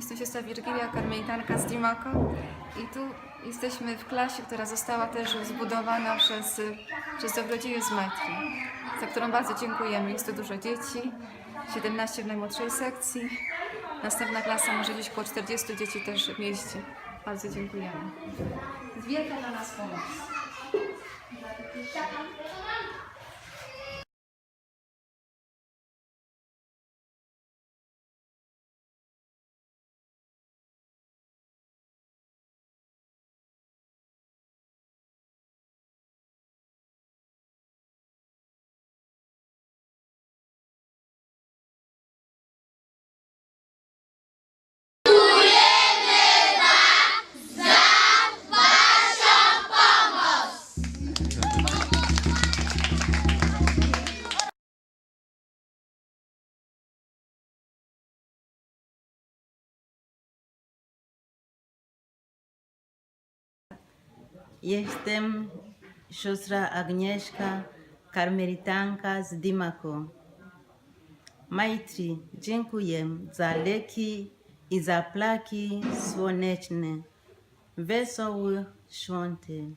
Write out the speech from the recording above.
Jestem siostra Wirgilia, karmelitanka z Dimako i tu jesteśmy w klasie, która została też zbudowana przez, przez dobrodzieje z Matki, za którą bardzo dziękujemy. Jest tu dużo dzieci, 17 w najmłodszej sekcji. Następna klasa może gdzieś około 40 dzieci też mieści. Bardzo dziękujemy. Wielka dla nas pomoc. Jestem siostra Agnieszka, karmelitanka z Dimako. Maitri, dziękuję za leki i za plaki słoneczne. Wesoły świąty.